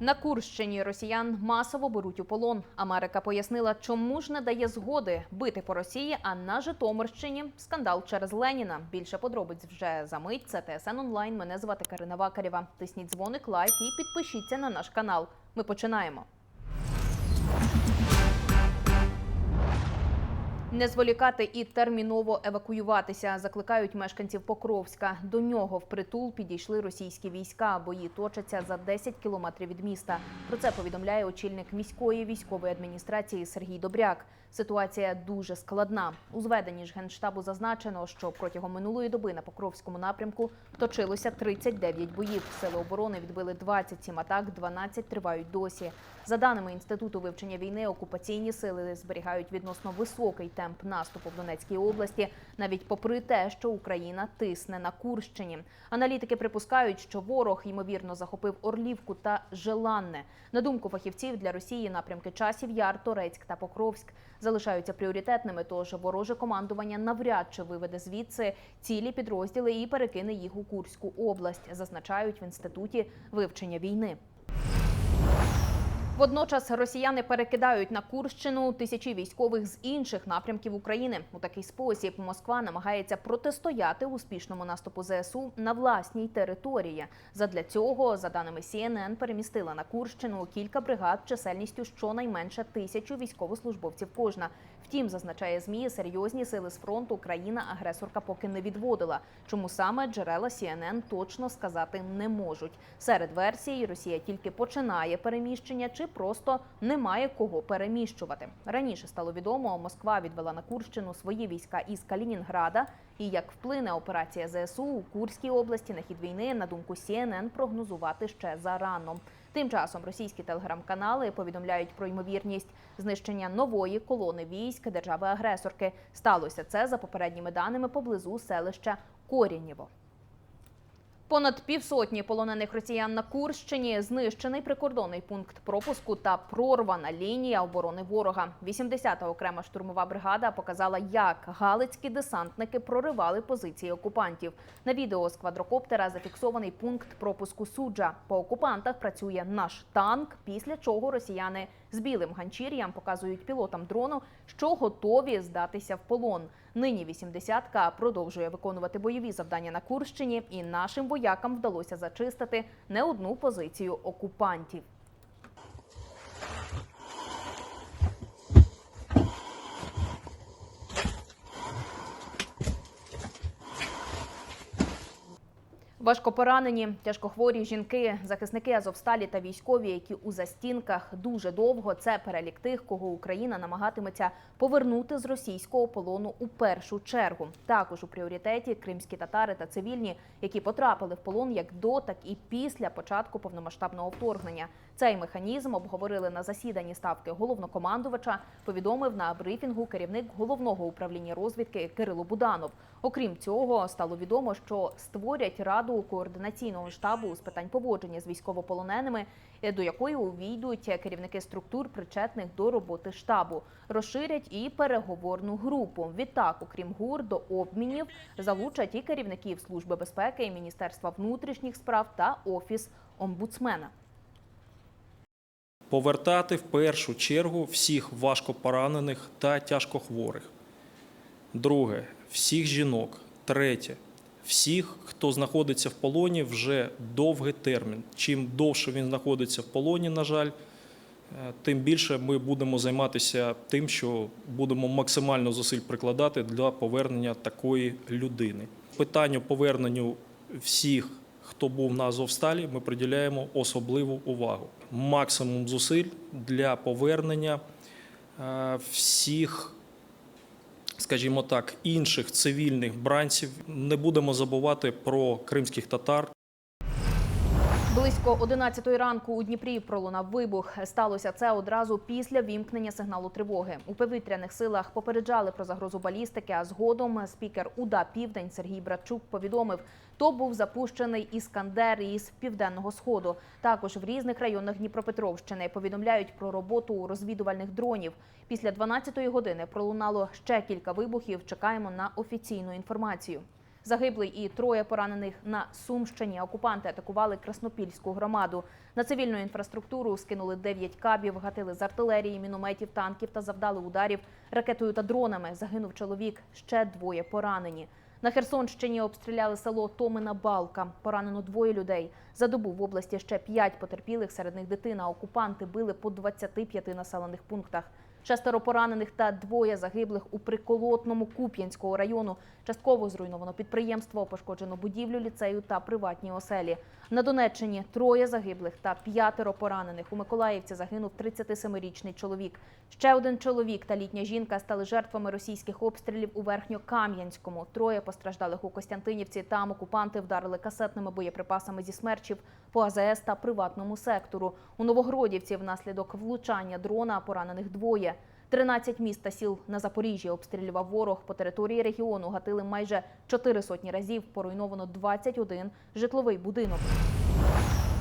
На Курщині росіян масово беруть у полон. Америка пояснила, чому ж не дає згоди бити по Росії. А на Житомирщині скандал через Леніна. Більше подробиць вже за мить. Це ТСН онлайн. Мене звати Карина Вакарєва. Тисніть дзвоник, лайк і підпишіться на наш канал. Ми починаємо. Не зволікати і терміново евакуюватися закликають мешканців Покровська. До нього впритул підійшли російські війська. Бої точаться за 10 кілометрів від міста. Про це повідомляє очільник міської військової адміністрації Сергій Добряк. Ситуація дуже складна. У зведенні ж генштабу зазначено, що протягом минулої доби на Покровському напрямку точилося 39 боїв. Сили оборони відбили 27 атак, 12 тривають досі. За даними інституту вивчення війни, окупаційні сили зберігають відносно високий темп наступу в Донецькій області, навіть попри те, що Україна тисне на Курщині. Аналітики припускають, що ворог ймовірно захопив Орлівку та Желанне. На думку фахівців, для Росії напрямки часів Яр, Торецьк та Покровськ залишаються пріоритетними. Тож вороже командування навряд чи виведе звідси цілі підрозділи і перекине їх у Курську область, зазначають в інституті вивчення війни. Водночас росіяни перекидають на Курщину тисячі військових з інших напрямків України. У такий спосіб Москва намагається протистояти успішному наступу ЗСУ на власній території. Задля цього, за даними CNN, перемістила на Курщину кілька бригад чисельністю щонайменше тисячу військовослужбовців кожна. Втім, зазначає змі, серйозні сили з фронту країна-агресорка поки не відводила. Чому саме джерела CNN точно сказати не можуть. Серед версій Росія тільки починає переміщення чи просто немає кого переміщувати. Раніше стало відомо, Москва відвела на Курщину свої війська із Калінінграда. І як вплине операція ЗСУ у Курській області на хід війни, на думку CNN, прогнозувати ще зарано. Тим часом російські телеграм-канали повідомляють про ймовірність знищення нової колони військ держави-агресорки. Сталося це за попередніми даними поблизу селища Корінєво. Понад півсотні полонених росіян на Курщині знищений прикордонний пункт пропуску та прорвана лінія оборони ворога. 80-та окрема штурмова бригада показала, як галицькі десантники проривали позиції окупантів. На відео з квадрокоптера зафіксований пункт пропуску суджа. По окупантах працює наш танк. Після чого росіяни з білим ганчір'ям показують пілотам дрону, що готові здатися в полон. Нині 80-ка продовжує виконувати бойові завдання на Курщині, і нашим воякам вдалося зачистити не одну позицію окупантів. Важко поранені, тяжкохворі жінки, захисники Азовсталі та військові, які у застінках дуже довго. Це перелік тих, кого Україна намагатиметься повернути з російського полону у першу чергу. Також у пріоритеті кримські татари та цивільні, які потрапили в полон як до, так і після початку повномасштабного вторгнення. Цей механізм обговорили на засіданні ставки головнокомандувача. Повідомив на брифінгу керівник головного управління розвідки Кирило Буданов. Окрім цього, стало відомо, що створять раду координаційного штабу з питань поводження з військовополоненими, е, до якої увійдуть керівники структур, причетних до роботи штабу. Розширять і переговорну групу. Відтак, окрім ГУР, до обмінів залучать і керівників служби безпеки, і міністерства внутрішніх справ та офіс омбудсмена. Повертати в першу чергу всіх важкопоранених та тяжкохворих. Друге всіх жінок. Третє всіх, хто знаходиться в полоні вже довгий термін. Чим довше він знаходиться в полоні, на жаль, е, тим більше ми будемо займатися тим, що будемо максимально зусиль прикладати для повернення такої людини. Питанню поверненню всіх, хто був на Азовсталі, ми приділяємо особливу увагу. Максимум зусиль для повернення е, всіх скажімо так, інших цивільних бранців. Не будемо забувати про кримських татар. Близько 11 ранку у Дніпрі пролунав вибух. Сталося це одразу після вімкнення сигналу тривоги. У повітряних силах попереджали про загрозу балістики. А згодом спікер УДА Південь Сергій Братчук повідомив, то був запущений іскандер із південного сходу. Також в різних районах Дніпропетровщини повідомляють про роботу розвідувальних дронів. Після 12-ї години пролунало ще кілька вибухів. Чекаємо на офіційну інформацію. Загиблий і троє поранених на Сумщині. Окупанти атакували Краснопільську громаду. На цивільну інфраструктуру скинули 9 кабів, гатили з артилерії, мінометів, танків та завдали ударів ракетою та дронами. Загинув чоловік, ще двоє поранені. На Херсонщині обстріляли село Томина Балка. Поранено двоє людей. За добу в області ще п'ять потерпілих, серед них дитина. Окупанти били по 25 населених пунктах. Шестеро поранених та двоє загиблих у приколотному Куп'янського району. Частково зруйновано підприємство, пошкоджено будівлю ліцею та приватні оселі. На Донеччині троє загиблих та п'ятеро поранених. У Миколаївці загинув 37-річний чоловік. Ще один чоловік та літня жінка стали жертвами російських обстрілів у Верхньокам'янському. Троє постраждалих у Костянтинівці. Там окупанти вдарили касетними боєприпасами зі смерчів по АЗС та приватному сектору. У Новогродівці внаслідок влучання дрона поранених двоє. 13 міст та сіл на Запоріжжі обстрілював ворог. По території регіону гатили майже чотири сотні разів. Поруйновано 21 житловий будинок.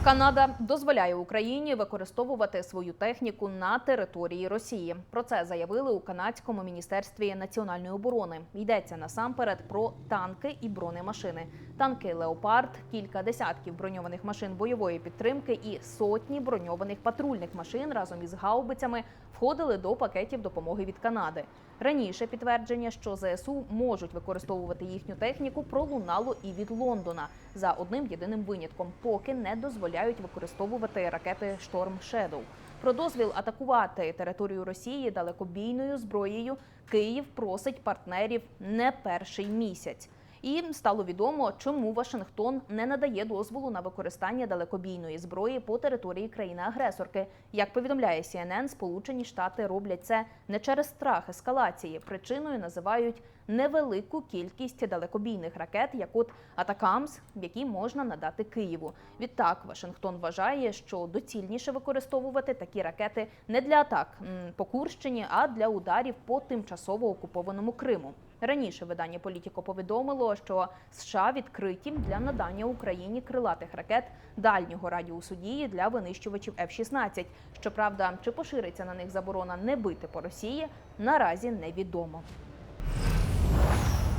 Канада дозволяє Україні використовувати свою техніку на території Росії. Про це заявили у канадському міністерстві національної оборони. Йдеться насамперед про танки і бронемашини. Танки Леопард, кілька десятків броньованих машин бойової підтримки і сотні броньованих патрульних машин разом із гаубицями входили до пакетів допомоги від Канади. Раніше підтвердження, що ЗСУ можуть використовувати їхню техніку, пролунало і від Лондона за одним єдиним винятком, поки не дозволяють використовувати ракети Шторм Шедоу. Про дозвіл атакувати територію Росії далекобійною зброєю Київ просить партнерів не перший місяць. І стало відомо, чому Вашингтон не надає дозволу на використання далекобійної зброї по території країни-агресорки. Як повідомляє CNN, Сполучені Штати роблять це не через страх ескалації. Причиною називають невелику кількість далекобійних ракет, як от Атакамс, які можна надати Києву. Відтак, Вашингтон вважає, що доцільніше використовувати такі ракети не для атак по Курщині, а для ударів по тимчасово окупованому Криму. Раніше видання Політіко повідомило, що США відкриті для надання Україні крилатих ракет дальнього радіусу дії для винищувачів F-16. Щоправда, чи пошириться на них заборона не бити по Росії, наразі невідомо.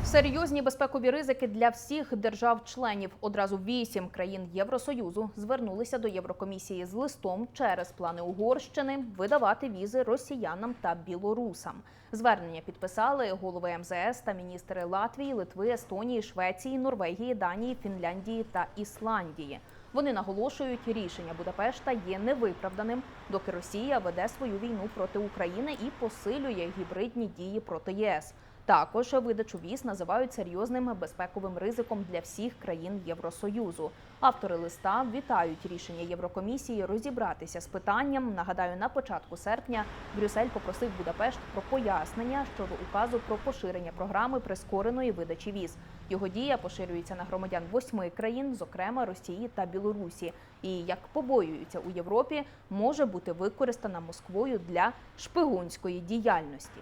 Серйозні безпекові ризики для всіх держав-членів. Одразу вісім країн Євросоюзу звернулися до Єврокомісії з листом через плани Угорщини видавати візи росіянам та білорусам. Звернення підписали голови МЗС та міністри Латвії, Литви, Естонії, Швеції, Норвегії, Данії, Фінляндії та Ісландії. Вони наголошують, рішення Будапешта є невиправданим, доки Росія веде свою війну проти України і посилює гібридні дії проти ЄС. Також видачу віз називають серйозним безпековим ризиком для всіх країн Євросоюзу. Автори листа вітають рішення Єврокомісії розібратися з питанням. Нагадаю, на початку серпня Брюссель попросив Будапешт про пояснення щодо указу про поширення програми прискореної видачі віз. Його дія поширюється на громадян восьми країн, зокрема Росії та Білорусі. І як побоюються у Європі, може бути використана Москвою для шпигунської діяльності.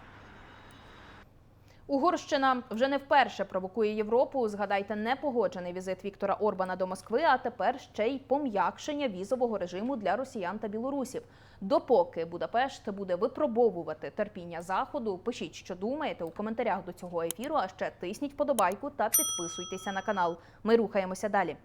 Угорщина вже не вперше провокує Європу. Згадайте непогоджений візит Віктора Орбана до Москви, а тепер ще й пом'якшення візового режиму для росіян та білорусів. Допоки Будапешт буде випробовувати терпіння заходу, пишіть, що думаєте у коментарях до цього ефіру. А ще тисніть подобайку та підписуйтеся на канал. Ми рухаємося далі.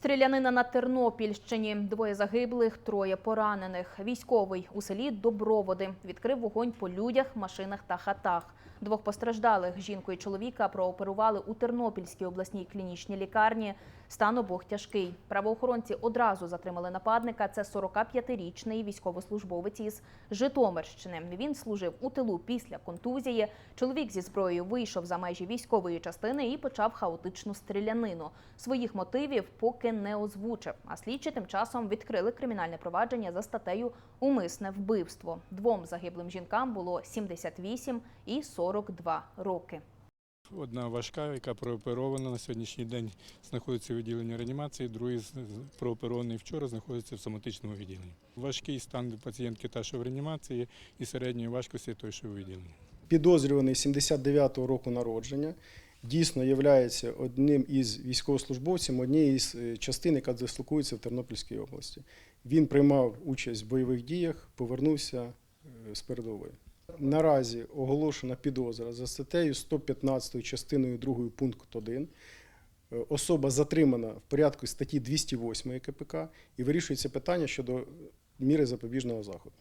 Стрілянина на Тернопільщині. Двоє загиблих, троє поранених. Військовий у селі Доброводи відкрив вогонь по людях, машинах та хатах. Двох постраждалих жінку і чоловіка прооперували у Тернопільській обласній клінічній лікарні. Стан обох тяжкий. Правоохоронці одразу затримали нападника. Це 45-річний військовослужбовець із Житомирщини. Він служив у тилу після контузії. Чоловік зі зброєю вийшов за межі військової частини і почав хаотичну стрілянину. Своїх мотивів поки не озвучив. А слідчі тим часом відкрили кримінальне провадження за статтею Умисне вбивство. Двом загиблим жінкам було 78 і 42 роки. Одна важка, яка прооперована на сьогоднішній день, знаходиться у відділенні реанімації, другий прооперований вчора знаходиться в соматичному відділенні. Важкий стан пацієнтки та, що в реанімації, і середньої важкості той, що у відділенні. підозрюваний 79-го року народження, дійсно є одним із військовослужбовців однієї з е, частин, яка дислокується в Тернопільській області. Він приймав участь в бойових діях, повернувся е, з передової. Наразі оголошена підозра за статтею 115 частиною 2 пункт 1. Е, Особа затримана в порядку статті 208 КПК і вирішується питання щодо міри запобіжного заходу.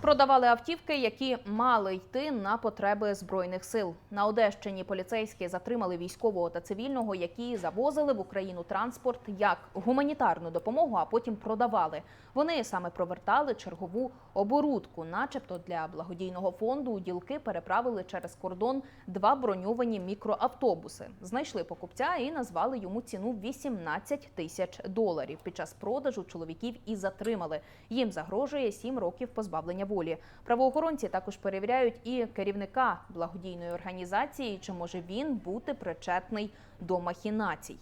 Продавали автівки, які мали йти на потреби збройних сил. На Одещині поліцейські затримали військового та цивільного, які завозили в Україну транспорт як гуманітарну допомогу, а потім продавали. Вони саме провертали чергову оборудку, начебто для благодійного фонду. Ділки переправили через кордон два броньовані мікроавтобуси. Знайшли покупця і назвали йому ціну 18 тисяч доларів. Під час продажу чоловіків і затримали. Їм загрожує 7 років позбавлення волі. Правоохоронці також перевіряють і керівника благодійної організації, чи може він бути причетний до махінацій.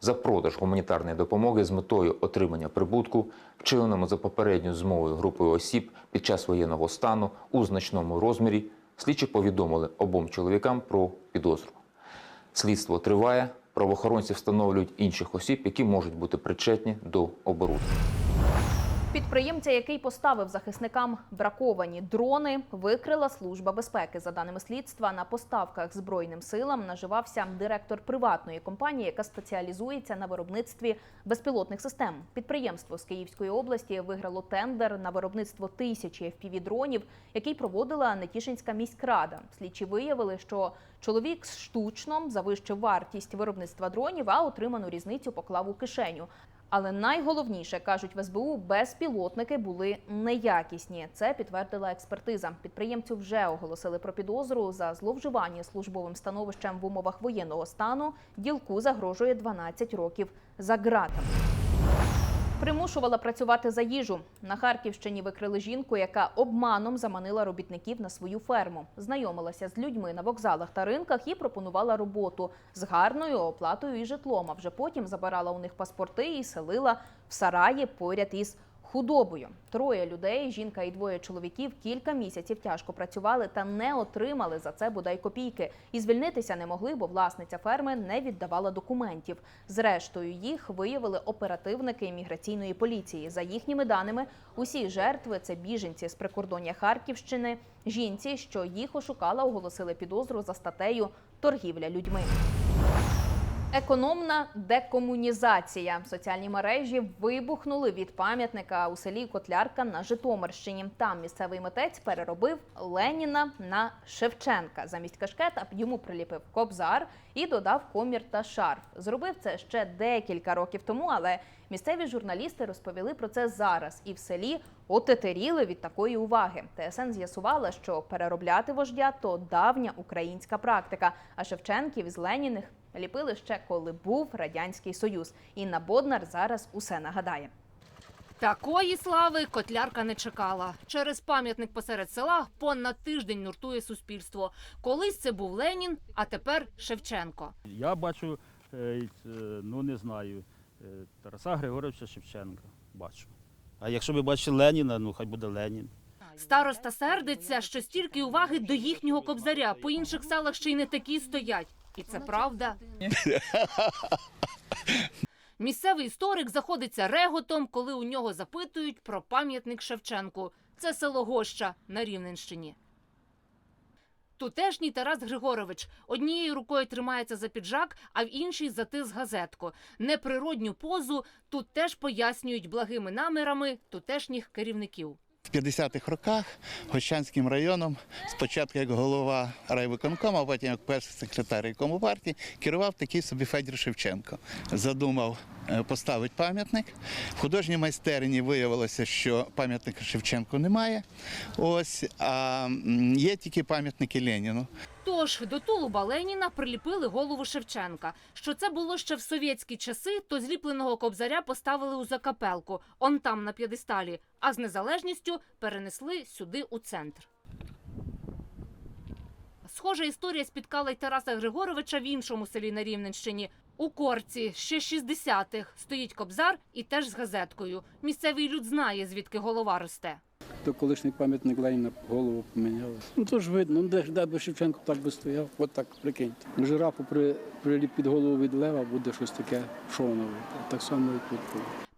за продаж гуманітарної допомоги з метою отримання прибутку, вчиненому за попередньою змовою групою осіб під час воєнного стану у значному розмірі, слідчі повідомили обом чоловікам про підозру. Слідство триває, правоохоронці встановлюють інших осіб, які можуть бути причетні до оборудки. Підприємця, який поставив захисникам браковані дрони, викрила служба безпеки. За даними слідства, на поставках збройним силам наживався директор приватної компанії, яка спеціалізується на виробництві безпілотних систем. Підприємство з Київської області виграло тендер на виробництво тисячі FPV-дронів, який проводила Нетішинська міськрада. Слідчі виявили, що чоловік штучно завищив вартість виробництва дронів, а отриману різницю поклав у кишеню. Але найголовніше кажуть в СБУ, безпілотники були неякісні. Це підтвердила експертиза. Підприємцю вже оголосили про підозру за зловживання службовим становищем в умовах воєнного стану. Ділку загрожує 12 років за ґратами. Примушувала працювати за їжу. На Харківщині викрили жінку, яка обманом заманила робітників на свою ферму. Знайомилася з людьми на вокзалах та ринках і пропонувала роботу з гарною оплатою і житлом. А вже потім забирала у них паспорти і селила в сараї поряд із худобою. Троє людей, жінка і двоє чоловіків, кілька місяців тяжко працювали та не отримали за це бодай копійки. І звільнитися не могли, бо власниця ферми не віддавала документів. Зрештою, їх виявили оперативники імміграційної поліції. За їхніми даними, усі жертви це біженці з прикордоння Харківщини. Жінці, що їх ошукала, оголосили підозру за статтею торгівля людьми. Економна декомунізація. Соціальні мережі вибухнули від пам'ятника у селі Котлярка на Житомирщині. Там місцевий митець переробив Леніна на Шевченка. Замість кашкета йому приліпив кобзар і додав комір та шарф. Зробив це ще декілька років тому, але місцеві журналісти розповіли про це зараз. І в селі отетеріли від такої уваги. ТСН з'ясувала, що переробляти вождя то давня українська практика. А Шевченків із Леніних ліпили ще коли був радянський союз. Інна Боднар зараз усе нагадає. Такої слави котлярка не чекала. Через пам'ятник посеред села понад тиждень нуртує суспільство. Колись це був Ленін, а тепер Шевченко. Я бачу, е, е, ну не знаю, е, Тараса Григоровича Шевченка. Бачу. А якщо ви бачите Леніна, ну хай буде Ленін. Староста сердиться, що стільки уваги до їхнього кобзаря. По інших селах ще й не такі стоять. І це правда. Місцевий історик заходиться реготом, коли у нього запитують про пам'ятник Шевченку. Це село Гоща на Рівненщині. Тутешній Тарас Григорович однією рукою тримається за піджак, а в іншій затис газетку. Неприродню позу тут теж пояснюють благими намірами тутешніх керівників. В 50-х роках Гощанським районом, спочатку як голова райвиконкому, а потім як перший секретар райкому партії, керував такий собі Федір Шевченко. Задумав е, поставити пам'ятник. В художній майстерні виявилося, що пам'ятника Шевченку немає. Ось, а є тільки пам'ятники Леніну. Тож до тулуба Леніна приліпили голову Шевченка. Що це було ще в совєтські часи, то зліпленого кобзаря поставили у закапелку, он там на п'єдесталі, а з незалежністю перенесли сюди у центр. Схожа історія спіткала й Тараса Григоровича в іншому селі на Рівненщині. У корці ще 60-х стоїть кобзар і теж з газеткою. Місцевий люд знає, звідки голова росте. То колишній пам'ятник Леніна голову поміняли. Ну то ж видно, ну де ж де би Шевченко так би стояв, от так прикиньте. Жирафу при, приліп під голову від лева буде щось таке, шонове. Так само і тут.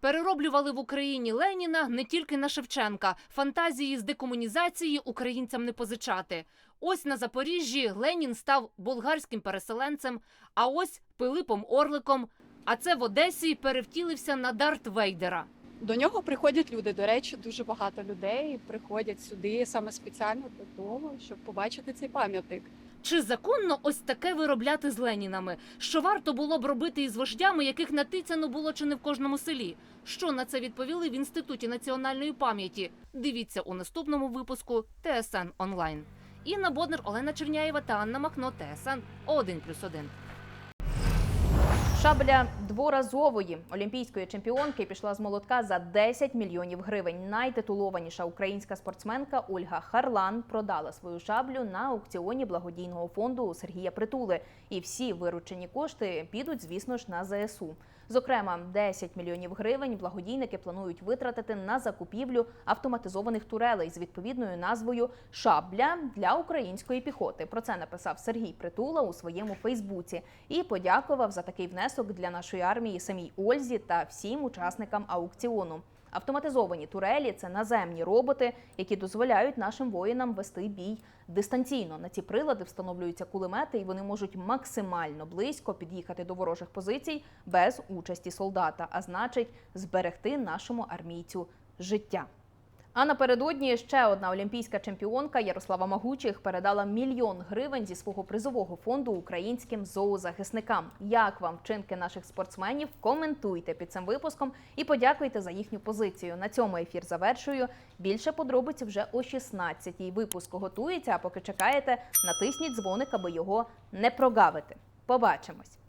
Перероблювали в Україні Леніна не тільки на Шевченка. Фантазії з декомунізації українцям не позичати. Ось на Запоріжжі Ленін став болгарським переселенцем, а ось Пилипом Орликом. А це в Одесі перевтілився на Дарт Вейдера. До нього приходять люди. До речі, дуже багато людей приходять сюди саме спеціально для того, щоб побачити цей пам'ятник. Чи законно ось таке виробляти з Ленінами? Що варто було б робити із вождями, яких натицяно було чи не в кожному селі? Що на це відповіли в Інституті національної пам'яті? Дивіться у наступному випуску ТСН онлайн. Інна Боднер, Олена Черняєва та Анна Махно. ТСН 1+,1. Шабля дворазової олімпійської чемпіонки пішла з молотка за 10 мільйонів гривень. Найтитулованіша українська спортсменка Ольга Харлан продала свою шаблю на аукціоні благодійного фонду Сергія Притули. І всі виручені кошти підуть, звісно ж, на ЗСУ. Зокрема, 10 мільйонів гривень благодійники планують витратити на закупівлю автоматизованих турелей з відповідною назвою Шабля для української піхоти. Про це написав Сергій Притула у своєму Фейсбуці і подякував за такий внесок для нашої армії самій Ользі та всім учасникам аукціону. Автоматизовані турелі це наземні роботи, які дозволяють нашим воїнам вести бій дистанційно. На ці прилади встановлюються кулемети, і вони можуть максимально близько під'їхати до ворожих позицій без участі солдата, а значить, зберегти нашому армійцю життя. А напередодні ще одна олімпійська чемпіонка Ярослава Магучих передала мільйон гривень зі свого призового фонду українським зоозахисникам. Як вам вчинки наших спортсменів? Коментуйте під цим випуском і подякуйте за їхню позицію. На цьому ефір завершую. Більше подробиць вже о 16-й. Випуск готується. А поки чекаєте, натисніть дзвоник, аби його не прогавити. Побачимось.